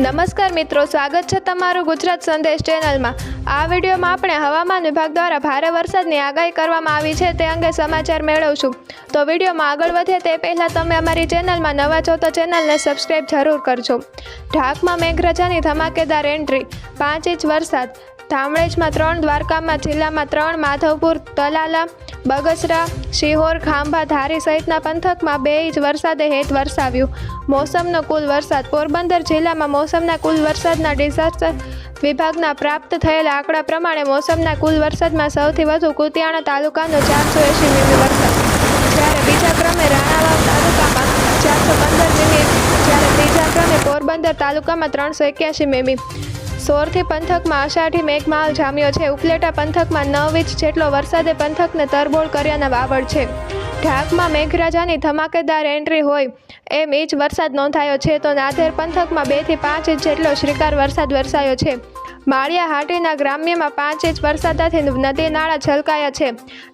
નમસ્કાર મિત્રો, સ્વાગત છે તમારું ગુજરાત સંદેશ ચેનલમાં. આ વિડીયોમાં આપણે હવામાન વિભાગ દ્વારા ભારે વરસાદની આગાહી કરવામાં આવી છે તે અંગે સમાચાર મેળવશું. તો વિડીયોમાં આગળ વધે તે પહેલાં તમે અમારી ચેનલમાં નવા છો તો ચેનલને સબસ્ક્રાઈબ જરૂર કરજો. ઢાકમાં મેઘરાજાની ધમાકેદાર એન્ટ્રી, પાંચ ઇંચ વરસાદ ધામણેજમાં ત્રણ, દ્વારકામાં જિલ્લામાં ત્રણ, માધવપુર તલાલા બગસરા, શિહોર, ખાંભા, ધારી સહિતના પંથકમાં બે ઇંચ વરસાદે હેત વરસાવ્યું. મોસમનો કુલ વરસાદ પોરબંદર જિલ્લામાં મોસમના કુલ વરસાદના ડિઝાસ્ટર વિભાગના પ્રાપ્ત થયેલા આંકડા પ્રમાણે મોસમના કુલ વરસાદમાં સૌથી વધુ કુતિયાણા તાલુકાનો ચારસો એંશી મીમી વરસાદ. જ્યારે બીજા ક્રમે રાણાવાવ તાલુકામાં ચારસો પંદર મીમી, જ્યારે ત્રીજા ક્રમે પોરબંદર તાલુકામાં ત્રણસો એક્યાસી મીમી. સોરથી પંથકમાં અષાઢી મેઘમાલ જામ્યો છે. ઉપલેટા પંથકમાં નવ ઇંચ જેટલો વરસાદે પંથકને તરબોળ કર્યાના વાવડ છે. ઢાકમાં મેઘરાજાની ધમાકેદાર એન્ટ્રી હોય એમ ઇંચ વરસાદ નોંધાયો છે તો નાધેર પંથકમાં બેથી પાંચ ઇંચ જેટલો શ્રીકાર વરસાદ વરસાયો છે. માળિયા હાટીના ગ્રામ્યમાં પાંચ ઇંચ વરસાદથી નદી નાળા છલકાયા છે.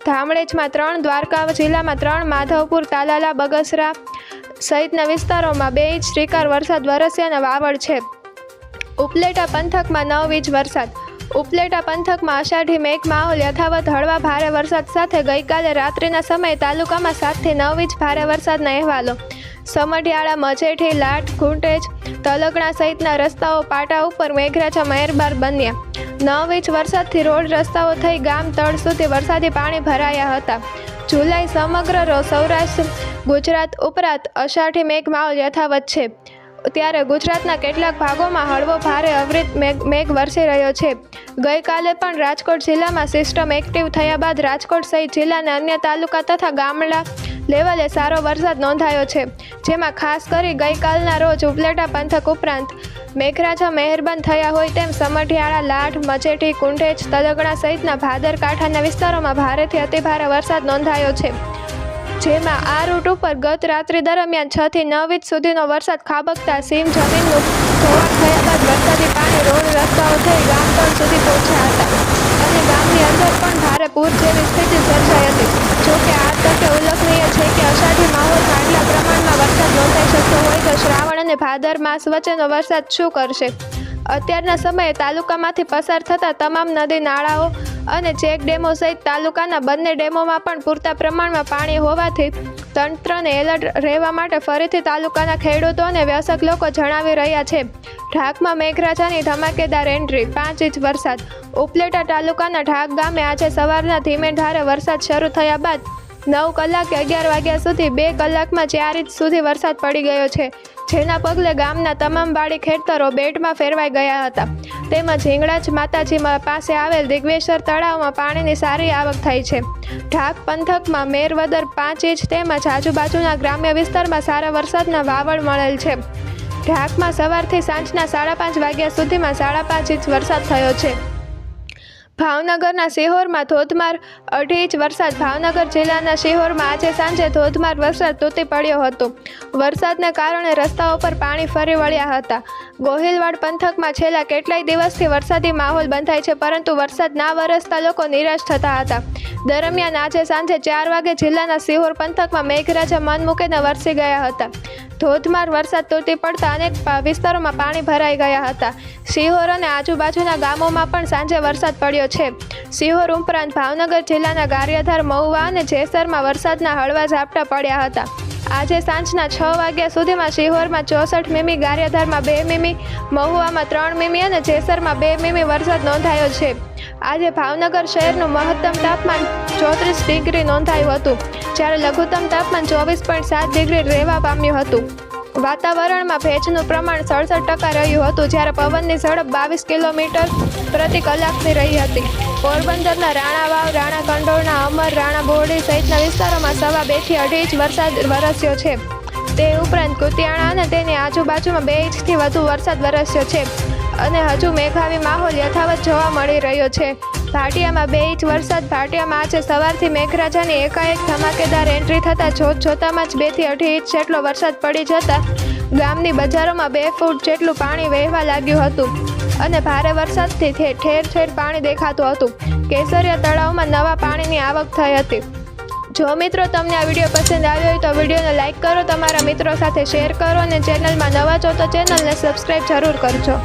ધામણેજમાં ત્રણ દ્વારકા જિલ્લામાં ત્રણ, માધવપુર, તાલાલા, બગસરા સહિતના વિસ્તારોમાં બે ઇંચ શ્રીકાર વરસાદ વરસ્યાના વાવડ છે. ઉપલેટા પંથકમાં નવ ઇંચ વરસાદ. ઉપલેટા પંથકમાં અષાઢી મેઘ માહોલ યથાવત હળવા ભારે વરસાદ સાથે ગઈકાલે રાત્રિના સમયે તાલુકામાં સાતથી નવ ઇંચ ભારે વરસાદના અહેવાલો. સમઢિયાળા, મજેઠી, લાટ, ઘૂંટેજ, તલગણા સહિતના રસ્તાઓ પાટા ઉપર મેઘરાજા મહેરબાર બન્યા. નવ ઇંચ વરસાદથી રોડ રસ્તાઓ થઈ ગામ તળ સુધી વરસાદી પાણી ભરાયા હતા. જુલાઈ સમગ્ર સૌરાષ્ટ્ર, ગુજરાત ઉપરાંત અષાઢી મેઘ માહોલ યથાવત છે. ત્યારે ગુજરાતના કેટલાક ભાગોમાં હળવો ભારે અવિરત મેઘ વરસી રહ્યો છે. ગઈકાલે પણ રાજકોટ જિલ્લામાં સિસ્ટમ એક્ટિવ થયા બાદ રાજકોટ સહિત જિલ્લાના અન્ય તાલુકા તથા ગામડા લેવલે સારો વરસાદ નોંધાયો છે. જેમાં ખાસ કરી ગઈકાલના રોજ ઉપલેટા પંથક ઉપરાંત મેઘરાજા મહેરબાન થયા હોય તેમ સમઢિયાળા, લાઠ મચેઠી કુંઢેજ, તલગણા સહિતના ભાદર કાંઠાના વિસ્તારોમાં ભારેથી અતિભારે વરસાદ નોંધાયો છે. જેમાં આ રૂટ ઉપર ગત રાત્રિ દરમિયાન છ થી નવ ઇંચ સુધીનો વરસાદ ખાબકતા સીમ જમીનનું ધોવાણ થયા બાદ વરસાદી પાણી રોડ રસ્તાઓ થઈ ગામ તળ સુધી પહોંચ્યા હતા. અને ગામની અંદર પણ ભારે પૂર જેવી સ્થિતિ સર્જાઈ હતી. જોકે આ તકે ઉલ્લેખનીય છે કે અષાઢી માહોલમાં આટલા પ્રમાણમાં વરસાદ નોંધાઈ શકતો હોય તો શ્રાવણ અને ભાદર માસ વચ્ચેનો વરસાદ શું કરશે? અત્યારના સમયે તાલુકામાંથી પસાર થતા તમામ નદી, નાળાઓ અને ચેક ડેમો સહિત તાલુકાના બંને ડેમોમાં પણ પૂરતા પ્રમાણમાં પાણી હોવાથી તંત્રને એલર્ટ રહેવા માટે ફરીથી તાલુકાના ખેડૂતો અને વ્યવસાયિક લોકો જણાવી રહ્યા છે. ઢાકમાં મેઘરાજાની ધમાકેદાર એન્ટ્રી, પાંચ ઇંચ વરસાદ. ઉપલેટા તાલુકાના ઢાક ગામે આજે સવારના ધીમે ધારે વરસાદ શરૂ થયા બાદ નવ કલાકે અગિયાર વાગ્યા સુધી બે કલાકમાં ચાર ઇંચ સુધી વરસાદ પડી ગયો છે, જેના પગલે ગામના તમામ બાળી ખેતરો બેટમાં ફેરવાઈ ગયા હતા. તેમજ હિંગળાજ માતાજી પાસે આવેલ દિગ્વેશ્વર તળાવમાં પાણીની સારી આવક થઈ છે. ઢાક પંથકમાં મેરવદર પાંચ ઇંચ તેમજ આજુબાજુના ગ્રામ્ય વિસ્તારમાં સારા વરસાદના વાવડ મળેલ છે. ઢાકમાં સવારથી સાંજના સાડા પાંચ વાગ્યા સુધીમાં સાડા પાંચ ઇંચ વરસાદ થયો છે. ભાવનગરના શિહોરમાં ધોધમાર અઢી ઇંચ વરસાદ. ભાવનગર જિલ્લાના શિહોરમાં આજે સાંજે ધોધમાર વરસાદ તૂટી પડ્યો હતો. વરસાદને કારણે રસ્તાઓ પર પાણી ફરી વળ્યા હતા. ગોહિલવાડ પંથકમાં છેલ્લા કેટલાય દિવસથી વરસાદી માહોલ બંધાય છે, પરંતુ વરસાદ ના વરસતા લોકો નિરાશ થતા હતા. દરમિયાન આજે સાંજે ચાર વાગે જિલ્લાના શિહોર પંથકમાં મેઘરાજા મન મૂકીને વરસી ગયા હતા. ધોધમાર વરસાદ તૂટી પડતા અનેક વિસ્તારોમાં પાણી ભરાઈ ગયા હતા. સિહોર અને આજુબાજુના ગામોમાં પણ સાંજે વરસાદ પડ્યો છે. શિહોર ઉપરાંત ભાવનગર જિલ્લાના ગારિયાધાર મહુવા અને જેસરમાં વરસાદના હળવા ઝાપટા પડ્યા હતા. આજે સાંજના છ વાગ્યા સુધીમાં શિહોરમાં ચોસઠ મીમી, ગારિયાધારમાં બે મીમી, મહુવામાં ત્રણ મીમી અને જેસરમાં બે મીમી વરસાદ નોંધાયો છે. આજે ભાવનગર શહેરનું મહત્તમ તાપમાન ચોત્રીસ ડિગ્રી નોંધાયું હતું, જ્યારે લઘુત્તમ તાપમાન ચોવીસ પોઈન્ટ સાત ડિગ્રી રહેવા પામ્યું હતું. વાતાવરણમાં ભેજનું પ્રમાણ સડસઠ ટકા રહ્યું હતું જ્યારે પવનની ઝડપ બાવીસ કિલોમીટર પ્રતિ કલાકની રહી હતી. પોરબંદરના રાણાવાવ રાણા કંડોળના અમર રાણા બોરડી સહિતના વિસ્તારોમાં સવા બેથી અઢી ઇંચ વરસાદ વરસ્યો છે. તે ઉપરાંત કુતિયાણા અને તેની આજુબાજુમાં બે ઇંચથી વધુ વરસાદ વરસ્યો છે અને હજુ મેઘાવી માહોલ યથાવત જોવા મળી રહ્યો છે. ભાટિયામાં બે ઇંચ વરસાદ, ભાટિયામાં આજે સવારથી મેઘરાજાની એકાએક ધમાકેદાર એન્ટ્રી થતાં જોત જોતામાં જ બેથી અઢી ઇંચ જેટલો વરસાદ પડી જતા ગામની બજારોમાં બે ફૂટ જેટલું પાણી વહેવા લાગ્યું હતું અને ભારે વરસાદથી ઠેર ઠેર પાણી દેખાતું હતું. કેસરિયા તળાવમાં નવા પાણીની આવક થઈ હતી. જો મિત્રો તમને આ વીડિયો પસંદ આવ્યો હોય તો વિડીયોને લાઇક કરો, તમારા મિત્રો સાથે શેર કરો અને ચેનલમાં નવા છો તો ચેનલને સબસ્ક્રાઈબ જરૂર કરજો.